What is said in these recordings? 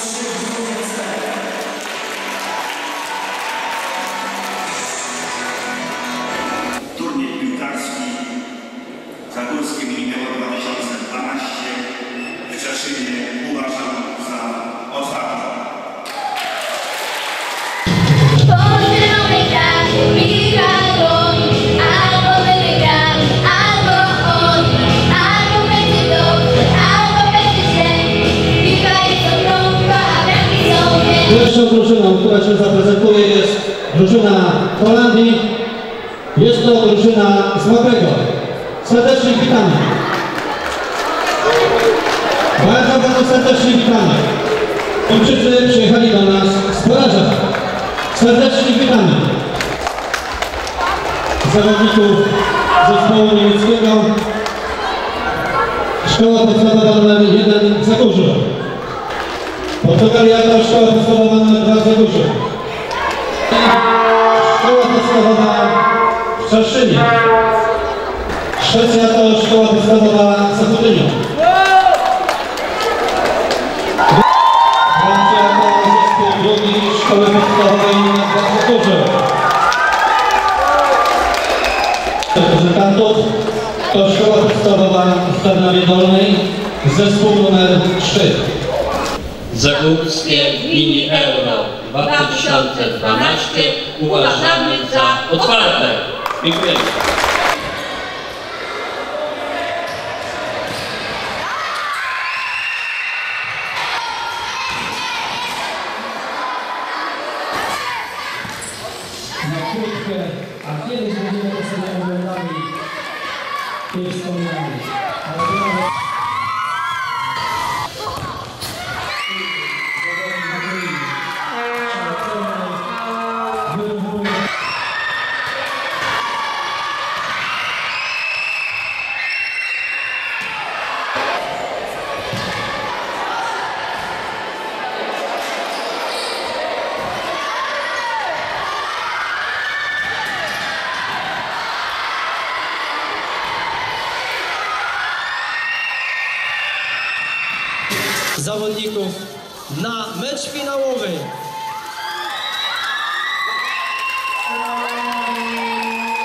Krzyżówce. Pierwszą drużyną, która się zaprezentuje jest drużyna Holandii. Jest to drużyna z Łapego. Serdecznie witamy. Bardzo, bardzo serdecznie witamy. Chińczycy przyjechali do nas z Poraża. Serdecznie witamy. Zawodników zespołu niemieckiego. Szkoła podstawowa nr 1 w Zagórzu. Portugalia to szkoła podstawowa nr 2 w Zagórzu. Szkoła podstawowa w Czaszynie. Szwecja to szkoła podstawowa Zachodyniu. Francja to zespół drugi szkoły podstawowej nr 2 w Zagórzu. Reprezentantów to szkoła podstawowa w Tarnowie Dolnej, zespół numer 3. Zagórskie Mini Euro 2012 uważamy za otwarte. Dziękuję. Zawodników na mecz finałowy.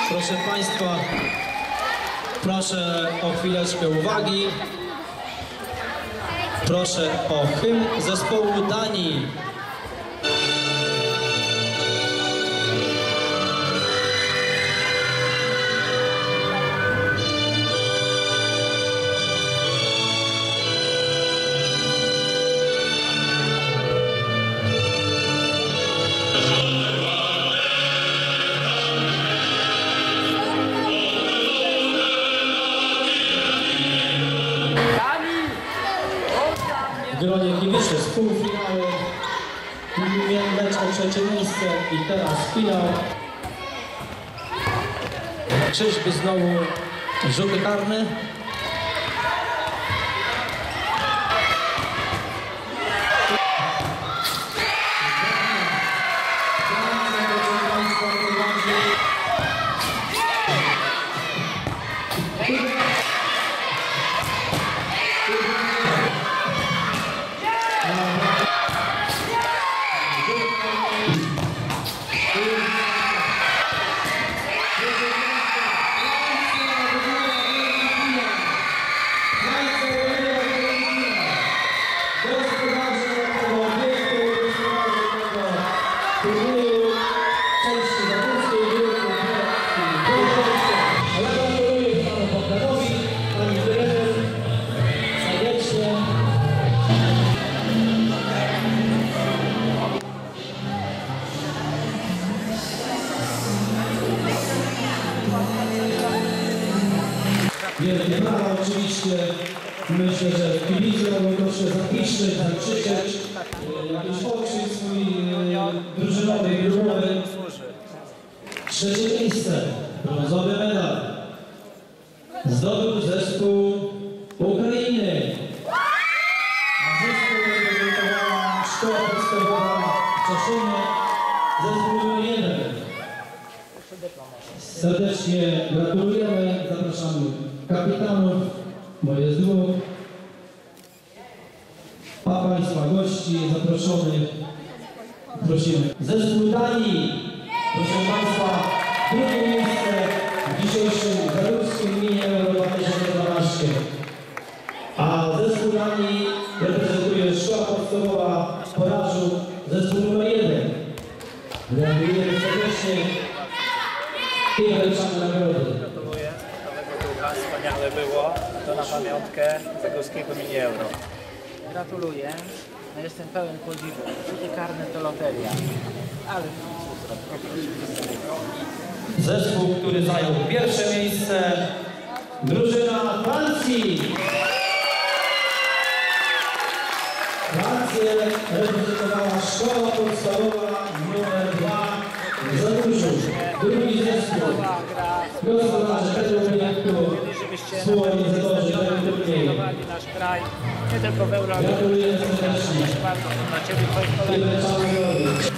Proszę Państwa, proszę o chwileczkę uwagi. Proszę o hymn zespołu Danii. O trzecie miejsce i teraz finał. Czyżby znowu rzuty karne? Wielkie brawa oczywiście. Myślę, że kibice mogą proszę zapiszmy, tam krzyczeć e, jakiś okrzyk swój e, drużynowy, grupowy. Trzecie miejsce, brązowy medal. Zdobył zespół Ukrainy. A zespół reprezentowała szkoła podstawowa w Czeszynie, zespół numer. Serdecznie gratulujemy, zapraszamy kapitanów, jest dwóch. A Państwa gości zaproszonych prosimy. Zespół Danii, proszę Państwa, drugie miejsce w dzisiejszym Zarurskim Minie Euro 2012. A zespół Danii reprezentuje szkoła podstawowa Porażu, zespół numer jeden. Gratulujemy serdecznie i wręczamy nagrody. Wspaniale było. To na pamiątkę Zagórskiego Mini Euro. Gratuluję. No jestem pełen podziwu. Rzuty karne to loteria. Ale cóż. Zespół, który zajął pierwsze miejsce, drużyna Francji. Francję reprezentowała szkoła podstawowa numer 2 w Zaduszów. Drugi zespół. Współorganizatorzy tego turnieju. nasz kraj. Nie tylko w Europie. Gratuluję serdecznie. Bardzo dla Ciebie, Twoich kolegów.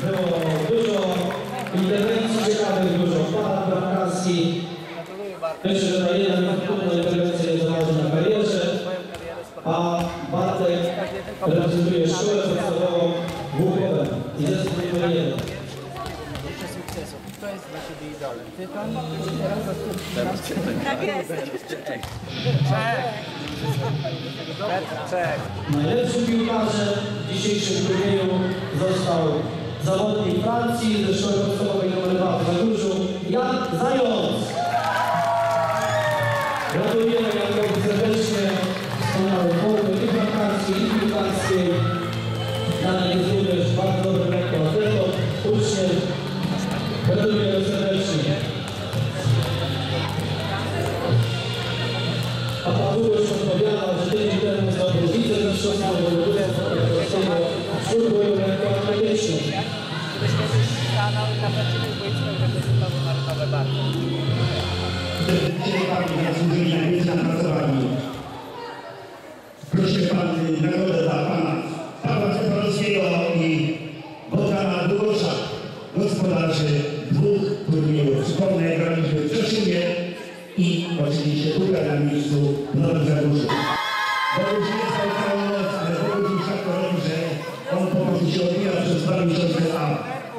Było dużo interwencji ciekawych, dużo parad bramkarskich. Gratuluję bardzo. Kto jest dla Ciebie idolem? Ty pan? Czy teraz to Tak jest. Czech. Czech. Najlepszym piłkarzem w dzisiejszym turnieju został zawodnik Francji ze szkoły podstawowej nr 2 w Zagórzu, Jan Zając. Gratulujemy Jankowi serdecznie wspaniałej formy i bramkarskiej, i piłkarskiej. Janek jest również bardzo dobrym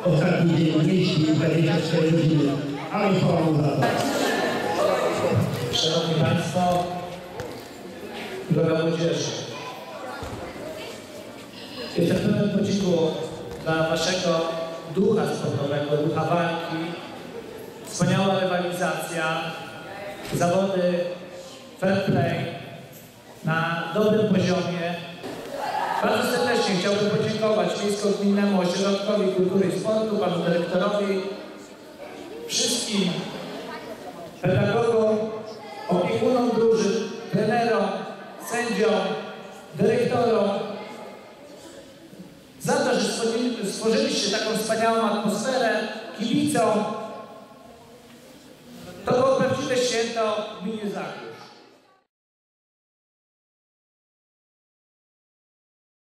ostatni dzień mieści 24 godziny. A i chwała mu za. Szanowni Państwo, droga młodzieży, jestem pełen podziwu dla Waszego ducha sportowego, ducha walki. Wspaniała rywalizacja, zawody fair play na dobrym poziomie. Bardzo serdecznie chciałbym podziękować Miejsko-Gminnemu Ośrodkowi Kultury i Sportu, Panu Dyrektorowi, wszystkim pedagogom, dyrektorom za to, że stworzyli- stworzyliście taką wspaniałą atmosferę, kibicom. To było prawdziwe święto w gminie Zachód.